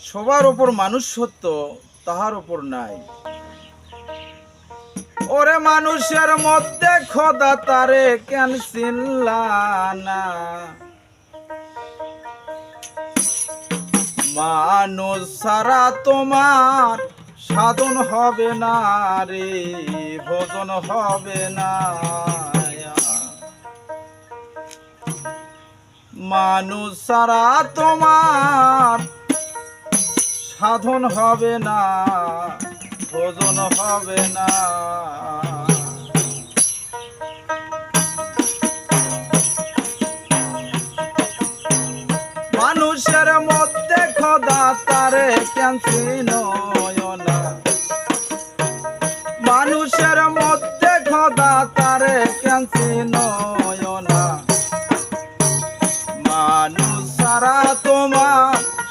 সবার ওপর মানুষ সত্য, তাহার ওপর নাই। ওরে মানুষের মধ্যে খোদা তারে কেন চিনলানা মানুষ সারা তোমার সাধন হবে না রে, ভোজন হবে না। মানুষ সারা তোমার সাধন হবে না, ভোজন হবে না। মানুষের মধ্যে খোদা তারে মানুষের মধ্যে মানুষ তোমা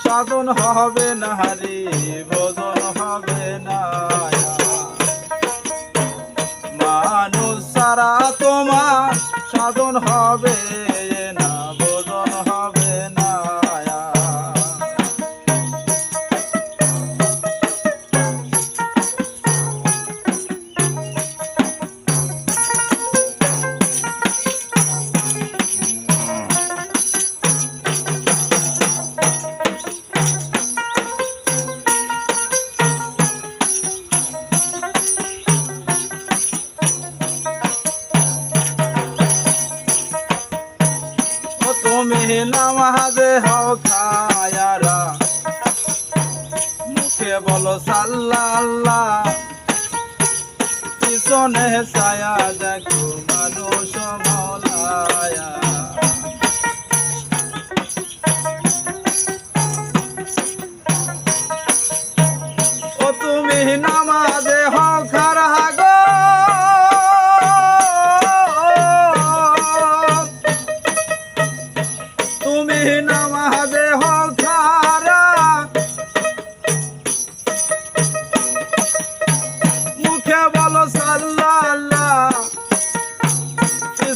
সাধন হবে না রে ভজন হবে না। মানুষ সারা তোমার সাধন হবে নামাজে হও খায়ারা মুখে বলো সাল্লা আল্লাহ পিছনে ছায়া দেখো মানুষ মলায়া।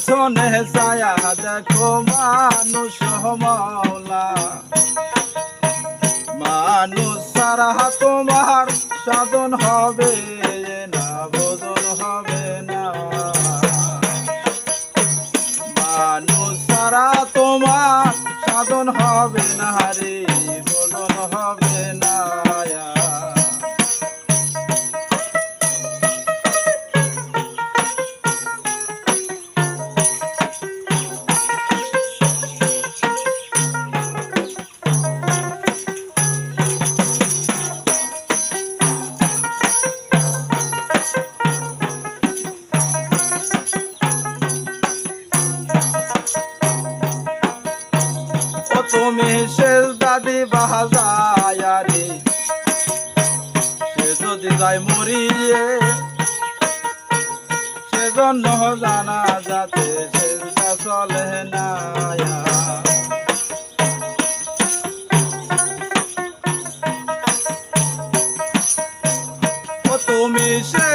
পিছনে ছায়া দেখো মানুষ মাওলা মানুষ সারা তোমার সাধন হবে তুমি শেষ দাদি বাহাজায়ারে সে যদি যায় মরিয়ে, সেজন্য জানা যাতে শেষটা চলে না তুমি শেষ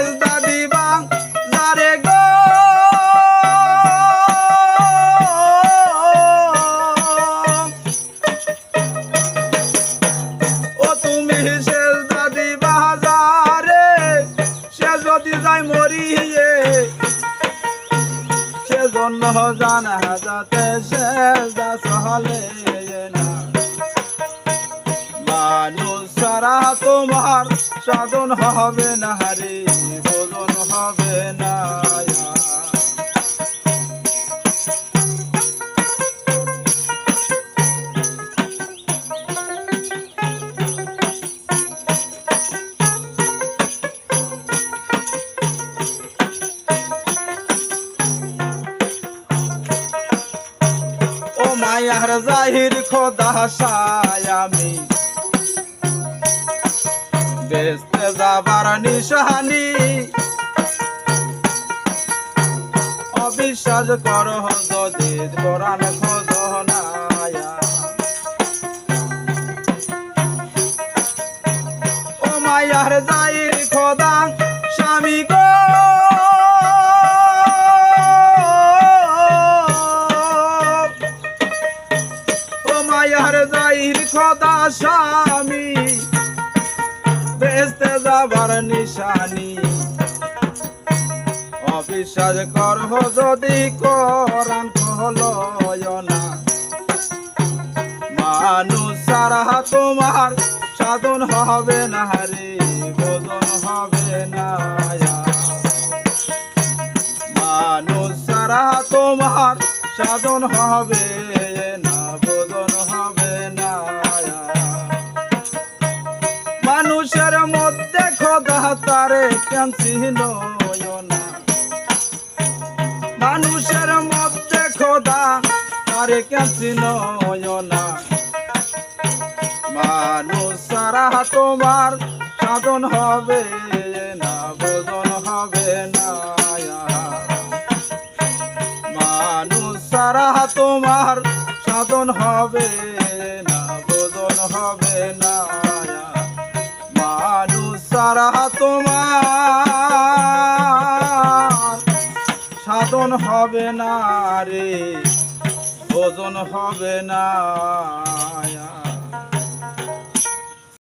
সেজন্য হাজাতে সেজদা সহলে সারা তোমার সাধন হবে না রে বোধন হবে না। জাহির খোদা সায় আমি। বেসতে যাবার নিশানি। অবিশ্বাস কর যদি কোরআন জাহির স্বামী বেসতে যাবার নিশানি। অবিশ্বাস করহ যদি করান কলয় না। মানুষ সারা তোমার সাধন হবে না রে বোধন হবে না মানুষ সারা তোমার সাধন হবে খোদা কেন চিহ্ন মানুষের মধ্যে খোদা, তারে কেন চিহ্ন মানুষ সারা তোমার সাধন হবে না বোধন হবে না। মানুষ সারা তোমার সাধন হবে হবে না রে ওজন হবে না।